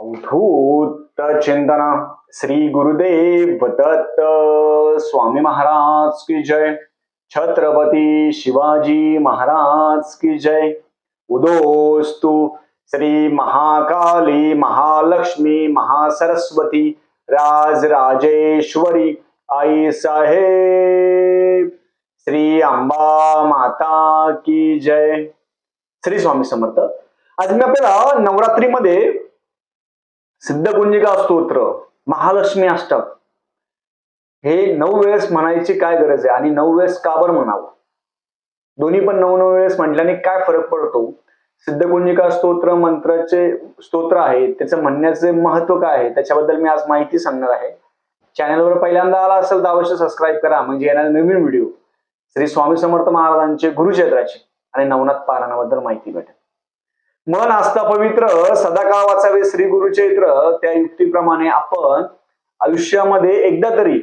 अवधूत चिंतन श्री गुरुदेव दत्त स्वामी महाराज की जय. छत्रपती शिवाजी महाराज की जय. उदोस्तु श्री महाकाली महालक्ष्मी महासरस्वती राजराजेश्वरी आई साहेब. श्री अंबा माता की जय. श्री स्वामी समर्थ. आज मी आपल्याला नवरात्रीमध्ये सिद्धगुंजिका स्तोत्र महालक्ष्मी अष्टक. हे नऊ वेळेस म्हणायची काय गरज आहे? आणि नऊ वेळेस का बरं म्हणावं? दोन्ही पण नऊ नऊ वेळेस म्हटल्याने काय फरक पडतो? सिद्धगुंजिका स्तोत्र मंत्राचे स्तोत्र आहे. त्याचं म्हणण्याचे महत्त्व काय आहे? त्याच्याबद्दल मी आज माहिती सांगणार आहे. चॅनलवर पहिल्यांदा आला असेल तर अवश्य सबस्क्राईब करा. म्हणजे येणारे नवीन व्हिडिओ श्री स्वामी समर्थ महाराजांचे गुरुचैत्राचे आणि नवनाथ पारायणाबद्दल माहिती भेटेल. मन असता पवित्र सदाकाळ वाचावे श्री गुरुचैत्र त्या युक्तीप्रमाणे आपण आयुष्यामध्ये एकदा तरी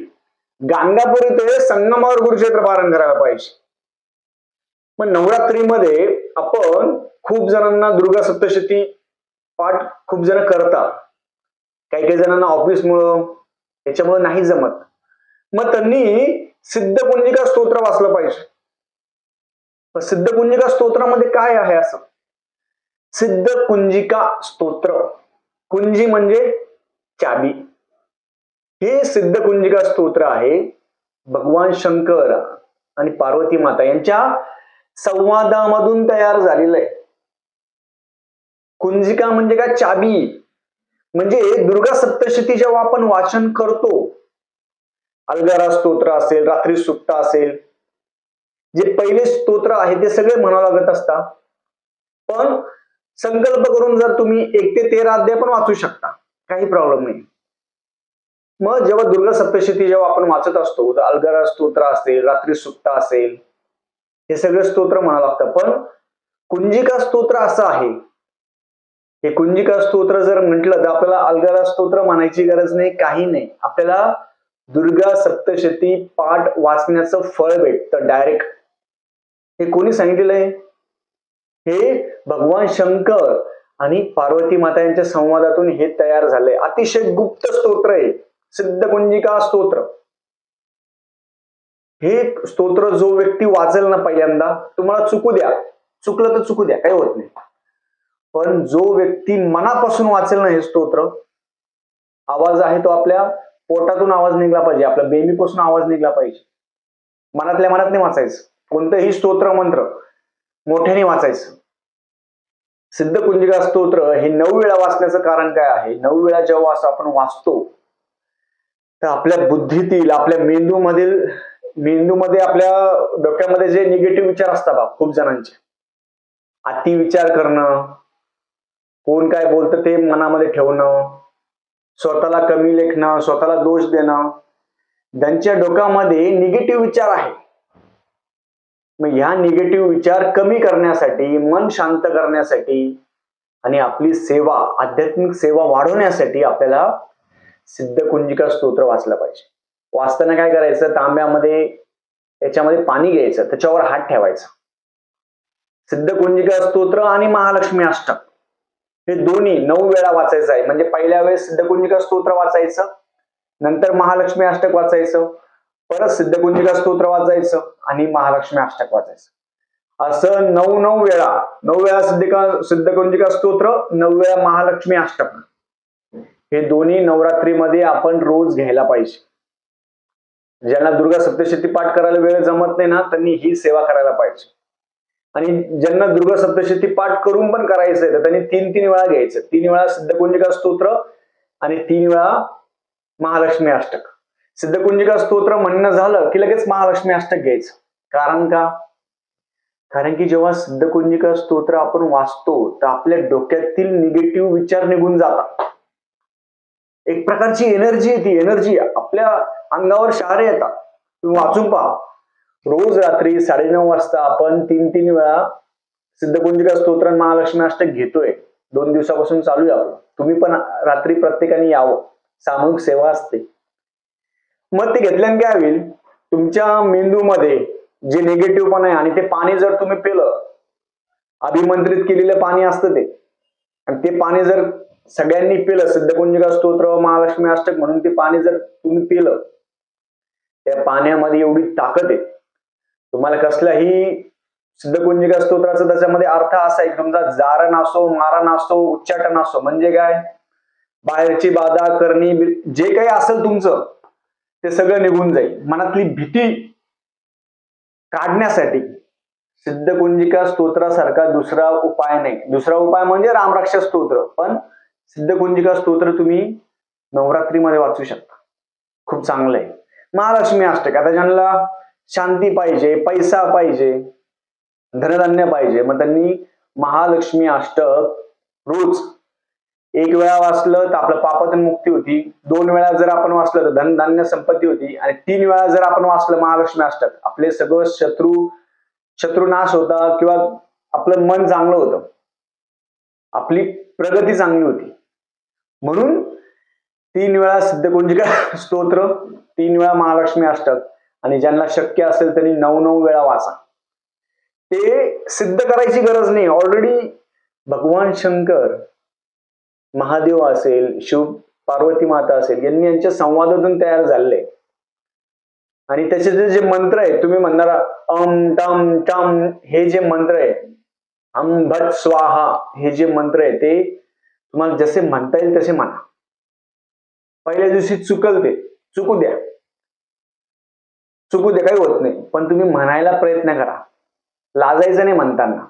गांगापूर ते संगमावर गुरुचैत्र पारण करायला पाहिजे. मग नवरात्रीमध्ये आपण खूप जणांना दुर्गा सप्तशती पाठ खूप जण करतात. काही काही जणांना ऑफिसमुळं त्याच्यामुळं नाही जमत. मग त्यांनी सिद्धपुंजिका स्तोत्र वाचलं पाहिजे. सिद्धपुंजिका स्तोत्रामध्ये काय आहे असं? सिद्ध कुंजिका स्तोत्र. कुंजी म्हणजे चाबी. हे सिद्ध कुंजिका स्तोत्र आहे भगवान शंकर आणि पार्वती माता यांच्या संवादामधून तयार झालेलं आहे. कुंजिका म्हणजे काय? चाबी. म्हणजे दुर्गा सप्तशती जेव्हा आपण वाचन करतो. अलगारा स्तोत्र असेल रात्री सुप्ता असेल. जे पहिले स्तोत्र आहे ते सगळे म्हणावं लागत असतात. पण संकल्प करून जर तुम्ही एक ते तेरा अध्याय पण वाचू शकता काही प्रॉब्लेम नाही. मग जेव्हा दुर्गा सप्तशती जेव्हा आपण वाचत असतो तर अलगारा स्तोत्र असेल रात्री सुट्टा असेल हे सगळे स्तोत्र म्हणावं लागतं. पण कुंजिका स्तोत्र असं आहे हे कुंजिका स्तोत्र जर म्हटलं तर आपल्याला अलगारा स्तोत्र म्हणायची गरज नाही काही नाही. आपल्याला दुर्गा सप्तशती पाठ वाचण्याचं फळ भेटतं डायरेक्ट हे कोणी सांगितलेलं आहे? हे भगवान शंकर आणि पार्वती माता यांच्या संवादातून हे तयार झालंय अतिशय गुप्त स्तोत्र आहे. सिद्ध कुंजिका स्तोत्र. हे स्तोत्र जो व्यक्ती वाचेल ना पहिल्यांदा तुम्हाला चुकू द्या. चुकलं तर चुकू द्या काही होत नाही. पण जो व्यक्ती मनापासून वाचेल ना हे स्तोत्र आवाज आहे तो आपल्या पोटातून आवाज निघला पाहिजे आपल्या बेबीपासून आवाज निघला पाहिजे. मनातल्या मनात नाही वाचायचं. कोणतंही स्तोत्र मंत्र मोठ्याने वाचायचं. सिद्ध कुंजिका स्तोत्र हे नऊ वेळा वाचण्याचं कारण काय आहे? नऊ वेळा जेव्हा असं आपण वाचतो तर आपल्या बुद्धीतील आपल्या मेंदूमधील मेंदूमध्ये आपल्या डोक्यामध्ये जे निगेटिव्ह विचार असतात बा खूप जणांचे. अति विचार करणं कोण काय बोलतं ते मनामध्ये ठेवणं स्वतःला कमी लेखणं स्वतःला दोष देणं त्यांच्या डोक्यामध्ये निगेटिव्ह विचार आहे मग ह्या निगेटिव्ह विचार कमी करण्यासाठी मन शांत करण्यासाठी आणि आपली सेवा आध्यात्मिक सेवा वाढवण्यासाठी आपल्याला सिद्ध कुंजिका स्तोत्र वाचलं पाहिजे. वाचताना काय करायचं? तांब्यामध्ये याच्यामध्ये पाणी घ्यायचं त्याच्यावर हात ठेवायचा. सिद्धकुंजिका स्तोत्र आणि महालक्ष्मी अष्टक. हे दोन्ही नऊ वेळा वाचायचं आहे. म्हणजे पहिल्या वेळेस सिद्धकुंजिका स्तोत्र वाचायचं नंतर महालक्ष्मी अष्टक वाचायचं परत सिद्धकुंजिका स्तोत्र वाचायचं आणि महालक्ष्मी अष्टक वाचायचं असं नऊ नऊ वेळा नऊ वेळा सिद्धिका सिद्धकुंजिका स्तोत्र नऊ वेळा महालक्ष्मी अष्टक. हे दोन्ही नवरात्रीमध्ये आपण रोज घ्यायला पाहिजे. ज्यांना दुर्गा सप्तशती पाठ करायला वेळ जमत नाही ना त्यांनी ही सेवा करायला पाहिजे. आणि ज्यांना दुर्गा सप्तशती पाठ करून पण करायचंय तर त्यांनी तीन तीन वेळा घ्यायचं. तीन वेळा सिद्धकुंजिका स्तोत्र आणि तीन वेळा महालक्ष्मी अष्टक. सिद्धकुंजिका स्तोत्र म्हणणं झालं की लगेच महालक्ष्मी अष्टक घ्यायचं. कारण का? कारण की जेव्हा सिद्धकुंजिका स्तोत्र आपण वाचतो तर आपल्या डोक्यातील निगेटिव्ह विचार निघून जातात. एक प्रकारची एनर्जी ती एनर्जी आपल्या अंगावर शहारे येतात. तुम्ही वाचून पहा. रोज रात्री साडेनऊ वाजता आपण तीन तीन वेळा सिद्धकुंजिका स्तोत्र महालक्ष्मी अष्टक घेतोय. दोन दिवसापासून चालू आहे आपलं. तुम्ही पण रात्री प्रत्येकाने यावं. सामूहिक सेवा असते. मग ते घेतल्याने काय होईल तुमच्या मेंदूमध्ये जे निगेटिव्ह पण आहे आणि ते पाणी जर तुम्ही पिलं अभिमंत्रित केलेलं पाणी असतं ते. आणि ते पाणी जर सगळ्यांनी पिलं सिद्धकुंजिका स्तोत्र महालक्ष्मी अष्टक म्हणून ते पाणी जर तुम्ही पिलं त्या पाण्यामध्ये एवढी ताकद आहे. तुम्हाला कसलाही सिद्धकुंजिका स्तोत्राचा त्याच्यामध्ये अर्थ असा आहे समजा जारण असो मारण असो उच्चाटन असो म्हणजे काय? बाहेरची बाधा करणी जे काही असेल तुमचं ते सगळं निघून जाईल. मनातली भीती काढण्यासाठी सिद्धकुंजिका स्तोत्रासारखा दुसरा उपाय नाही. दुसरा उपाय म्हणजे रामरक्ष स्तोत्र. पण सिद्धकुंजिका स्तोत्र तुम्ही नवरात्रीमध्ये वाचू शकता. खूप चांगलं आहे महालक्ष्मी अष्टक. आता ज्यांना शांती पाहिजे पैसा पाहिजे धनधान्य पाहिजे मग त्यांनी महालक्ष्मी अष्टक रोज एक वेळा वाचलं तर आपलं पापातून मुक्ती होती. दोन वेळा जर आपण वाचलं तर धनधान्य संपत्ती होती. आणि तीन वेळा जर आपण वाचलं महालक्ष्मी अष्टक. आपले सगळं शत्रू शत्रुनाश होता किंवा आपलं मन चांगलं होतं. आपली प्रगती चांगली होती. म्हणून तीन वेळा सिद्धकुंजिका स्तोत्र तीन वेळा महालक्ष्मी अष्टक. आणि ज्यांना शक्य असेल त्यांनी नऊ नऊ वेळा वाचा. ते सिद्ध करायची गरज नाही. ऑलरेडी भगवान शंकर महादेव असेल शिव पार्वती माता असेल यांनी यांच्या संवादातून तयार झालेले आणि त्याचे जे जे मंत्र आहेत तुम्ही म्हणणारा अम टम टम हे जे मंत्र आहे अम भट स्वाहा हे जे मंत्र आहे ते तुम्हाला जसे म्हणता येईल तसे म्हणा. पहिल्या दिवशी चुकल ते. चुकू द्या. चुकू द्या काही होत नाही. पण तुम्ही म्हणायला प्रयत्न करा. लाजायचं नाही म्हणताना.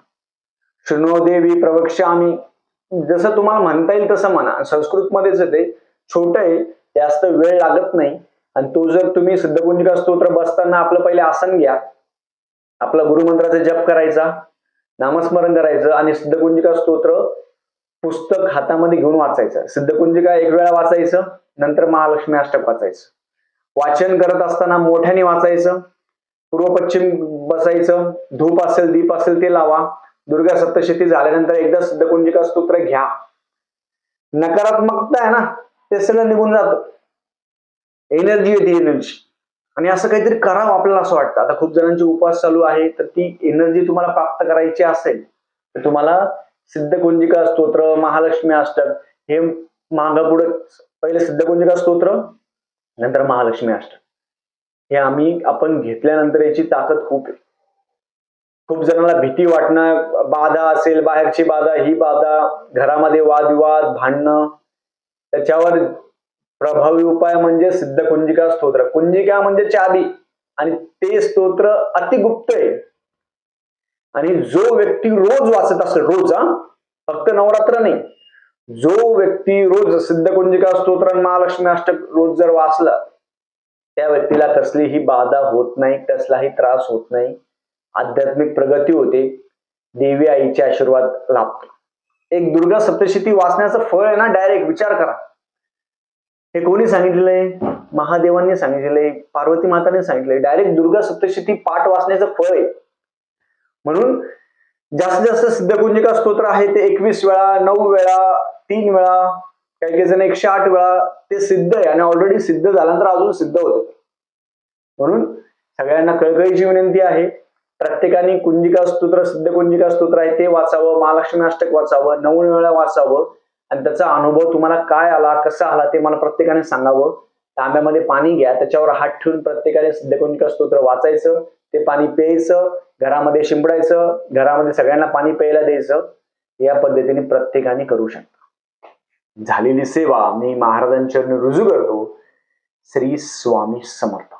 शृणो देवी आम्ही जसं तुम्हाला म्हणता येईल तसं म्हणा. संस्कृतमध्येच ते. छोटं आहे. जास्त वेळ लागत नाही. आणि तो जर तुम्ही सिद्धकुंजिका स्तोत्र बसताना आपलं पहिले आसन घ्या. आपला गुरुमंत्राचा जप करायचा. नामस्मरण करायचं. आणि सिद्धकुंजिका स्तोत्र पुस्तक हातामध्ये घेऊन वाचायचं. सिद्धकुंजिका एक वेळा वाचायचं. नंतर महालक्ष्मी अष्टक वाचायचं. वाचन करत असताना मोठ्याने वाचायचं. पूर्व पश्चिम बसायचं. धूप असेल दीप असेल ते लावा. दुर्गा सप्तशती झाल्यानंतर एकदा सिद्धकुंजिका स्तोत्र घ्या. नकारात्मकता आहे ना ते सगळं निघून जात. एनर्जी येते एनर्जी आणि असं काहीतरी करावं आपल्याला असं वाटतं. आता खूप जणांची उपवास चालू आहे तर ती एनर्जी तुम्हाला प्राप्त करायची असेल तर तुम्हाला सिद्धकुंजिका स्तोत्र महालक्ष्मी अष्टक हे माग पुढे पहिले सिद्धकुंजिका स्तोत्र नंतर महालक्ष्मी अष्टक. हे आम्ही आपण घेतल्यानंतर याची ताकद खूप आहे. खूप जणांना भीती वाटणं बाधा असेल बाहेरची बाधा ही बाधा घरामध्ये वादविवाद भांडणं त्याच्यावर प्रभावी उपाय म्हणजे सिद्ध कुंजिका स्तोत्र. कुंजिका म्हणजे चाबी. आणि ते स्तोत्र अतिगुप्त आहे. आणि जो व्यक्ती रोज वाचत असेल रोज हा फक्त नवरात्र नाही. जो व्यक्ती रोज सिद्ध कुंजिका स्तोत्र आणि महालक्ष्मी अष्टक रोज जर वाचला त्या व्यक्तीला कसलीही बाधा होत नाही कसलाही त्रास होत नाही. आध्यात्मिक प्रगती होते देवी आईचे आशीर्वाद लाभतो. एक दुर्गा सप्तशती वाचण्याचं फळ आहे ना डायरेक्ट विचार करा. हे कोणी सांगितलेलं आहे? महादेवांनी सांगितलेलं पार्वती माताने सांगितलंय डायरेक्ट दुर्गा सप्तशती पाठ वाचण्याचं फळ आहे. म्हणून जास्तीत जास्त सिद्धकुंजिका स्तोत्र आहे ते एकवीस वेळा नऊ वेळा तीन वेळा काही काही जण एकशे आठ वेळा ते सिद्ध आहे आणि ऑलरेडी सिद्ध झाल्यानंतर अजून सिद्ध होत म्हणून सगळ्यांना कळकळीची विनंती आहे. प्रत्येकाने कुंजिका स्तोत्र सिद्ध कुंजिका स्तोत्र आहे ते वाचावं महालक्ष्मी अष्टक वाचावं नऊ वेळा वाचावं. आणि त्याचा अनुभव तुम्हाला काय आला कसा आला ते मला प्रत्येकाने सांगावं. तांब्यामध्ये पाणी घ्या त्याच्यावर हात ठेवून प्रत्येकाने सिद्धकुंजिका स्तोत्र वाचायचं ते पाणी प्यायचं घरामध्ये शिंपडायचं घरामध्ये सगळ्यांना पाणी प्यायला द्यायचं. या पद्धतीने प्रत्येकाने करू शकता. झालेली सेवा मी महाराजांच्या रुजू करतो. श्री स्वामी समर्थ.